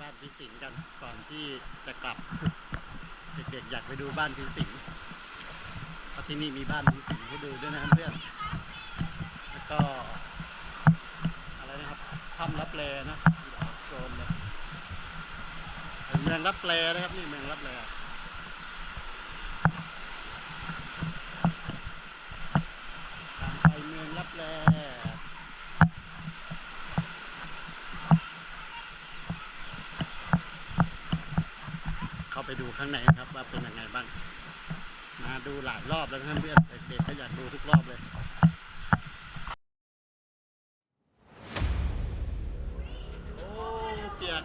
บ้านพี่สิงห์กันก่อนที่จะกลับ เด็กๆอยากไปดูบ้านพี่สิงห์เพราะที่นี่มีบ้านพี่สิงห์ให้ดูด้วยนะครับเพื่อนแล้วก็อะไรนะครับถ้ำรับแลนะโซนเลยเป็นเมืองรับแลนะครับนี่เมืองรับแลทางไปเมืองรับแล เข้าไปดูข้างในนะครับว่าเป็นยังไงบ้าง มาดูหลายรอบแล้วนะครับเพื่อนเด็กๆก็อยากดูทุกรอบเลยโอ้เปียก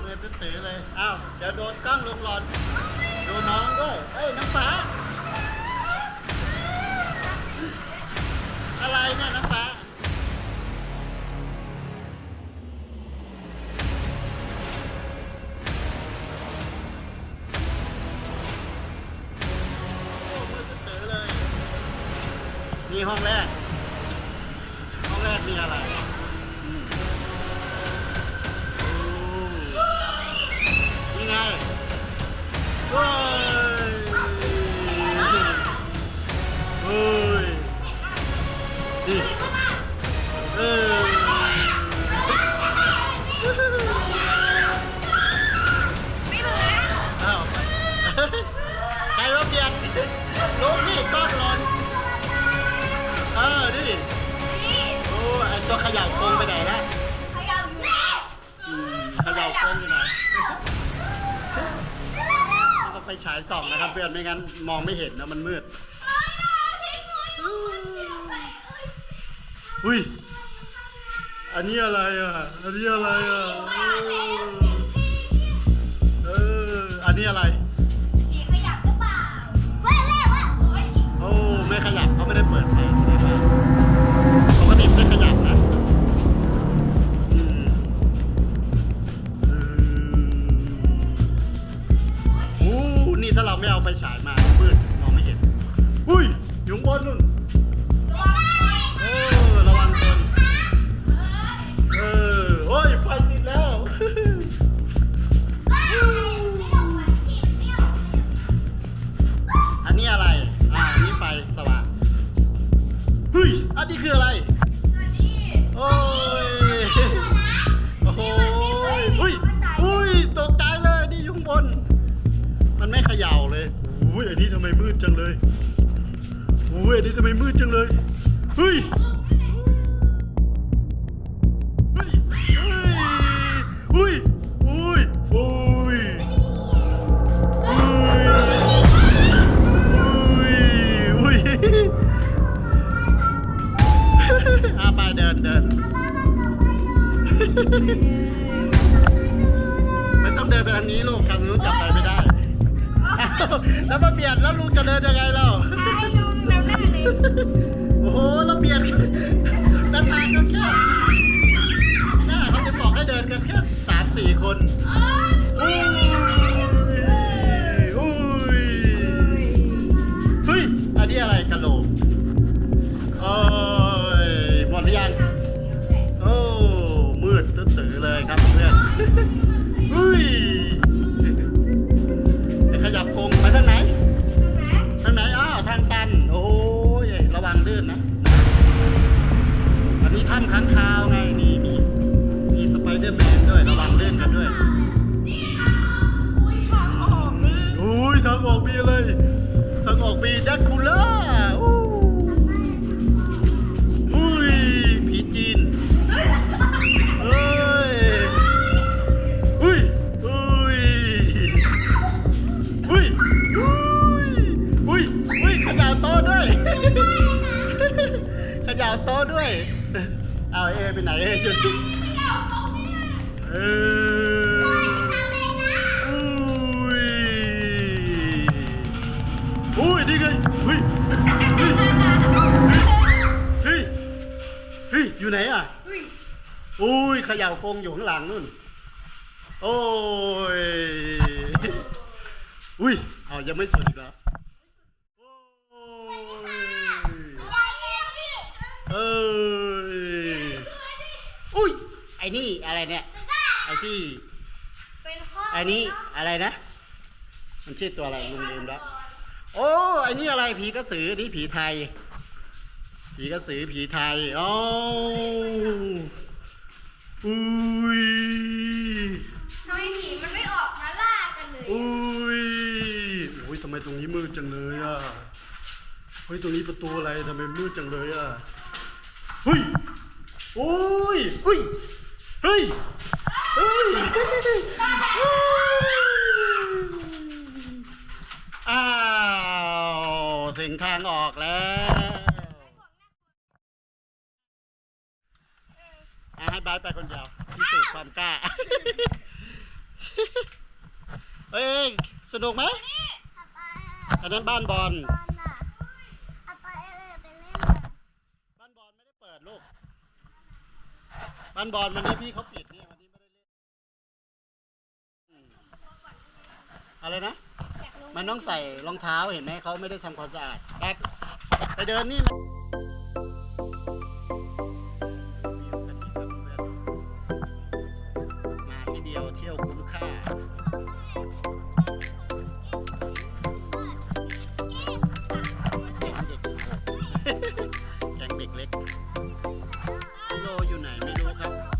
เมื่อตื้อเลยอ้าวเดี๋ยวโดนกล้องลงหลอนดูน้องด้วยเอ้ยน้ำฟ้า นี่ห้องแรก ห้องแรกมีอะไรนี่ไงเฮ้ยเฮ้ยนี่ ตัวเขย่าโคงไปไหนละเขายาวอยู่นี่อืมเขย่าโคงอยู่ไหนต้องไปฉายส่องนะครับ เพื่อนไม่งั้นมองไม่เห็นนะมันมืด อุ้ย อันนี้อะไรอะ อันนี้อะไรอะ เออ อันนี้อะไร ผีขยับหรือเปล่าเว้ยเว้ยเว้ยโอ้ย โอ้ ไม่ขยับเขาไม่ได้เปิดเพลงใช่ไหมปกติไม่ขยับนะ ไม่เอาไฟฉายมามืดมองไม่เห็น อุ้ยอยู่ข้างบนนู่นเลยเออระวังคนเออโอ้ยไฟติดแล้วอันนี้อะไร อ่าอันนี้ไฟสว่างเฮ้ยอันนี้คืออะไร ดจังเลยอุ้ยอันนี้ทำไมมืดจังเลย เฮ้ย เฮ้ย เฮ้ยอุ้ยอุ้ยอุ้ยอุ้ยอุ้ยอาไปเดินเดินไม่ต้องเดินไปทางนี้ลูกทางนู้นจะไปไม่ได้ แล้วมาเบียดแล้วลุงจะเดินยังไงเล่าให้ลุงนำหน้าเลย โอ้โหแล้วเบียดแล้วทางก็แค่ห ยทางออกมีอะไรทางออกมีดักคูล่าอู้อุ้ยผีจีนเฮ้ยอุ้ยอุ้ยอุ้ยอุ้ยอุ้ยอุ้ยเขย่าโต๊ะด้วยเขย่าโต๊ะด้วยเอาเอไปไหนเอจุดจุดเอออุ้ เฮ้ยเฮ้ย เฮ้ย เฮ้ย อยู่ไหนอะ อุ้ยเขย่ากรงอยู่ข้างหลังนู่น โอ้ย อุ้ยเอายังไม่สุดอีกเหรอโอ้ยเอ้ยอุ้ยไออ้นี่อะไรเนี่ย ไอ้ที่เป็นห้องไอ้นี้อะไรนะ มันชื่อตัวอะไรลุงลืมแล้ว โอ้ไอ้นี่อะไรผีกระสือนี่ผีไทย ผีกระสือผีไทยอ๋ออุ้ยทำไมผีมันไม่ออกมาล่ากันเลยอุ้ยโอ้ยทำไมตรงนี้มืดจังเลยอะเฮ้ยตรงนี้ประตูอะไรทำไมมืดจังเลยอะเฮ้ยโอ้ยเฮ้ยเฮ้ยเฮ้ย อ้าว ถึงทางออกแล้วอะให้บายไปคนเดียวพิสูจน์ความกล้าเฮ้ยสนุกไหม อันนั้นบ้านบอล บ้านบอลไม่ได้เปิดลูก บ้านบอลวันนี้พี่เขาปิดเนี่ยวันนี้ไม่ได้เล่นอะไรนะ มันต้องใส่รองเท้าเห็นไหมเขาไม่ได้ทำความสะอาดไปไปเดินนี่มาที่เดียวเที่ยวคุ้มค่า แกงเด็กเล็กโลอยู่ไหนไม่รู้ครับ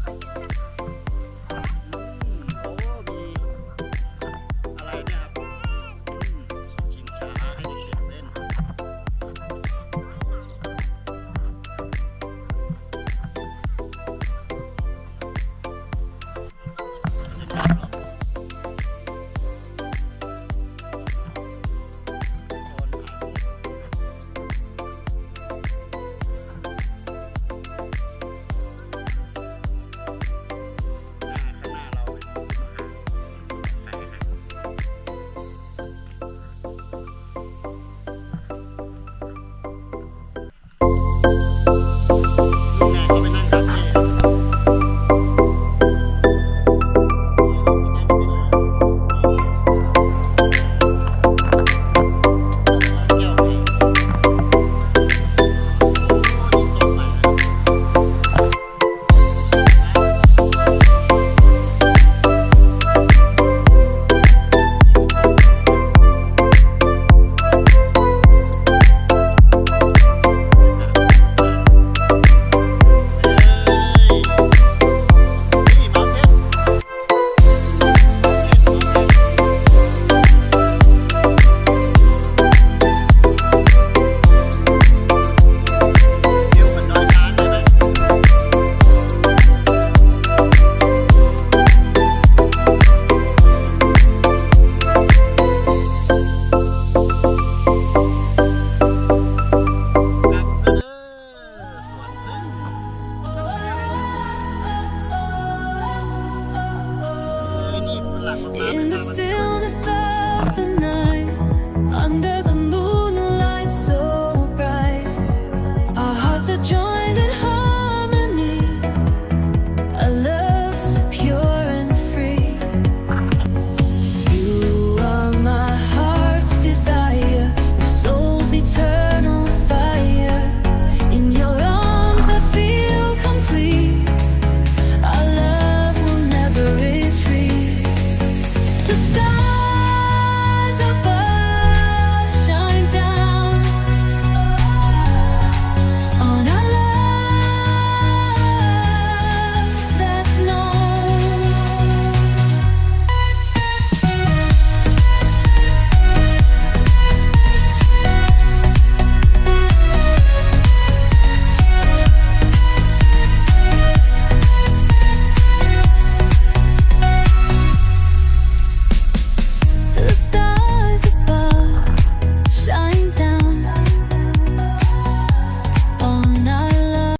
In the stillness of the night.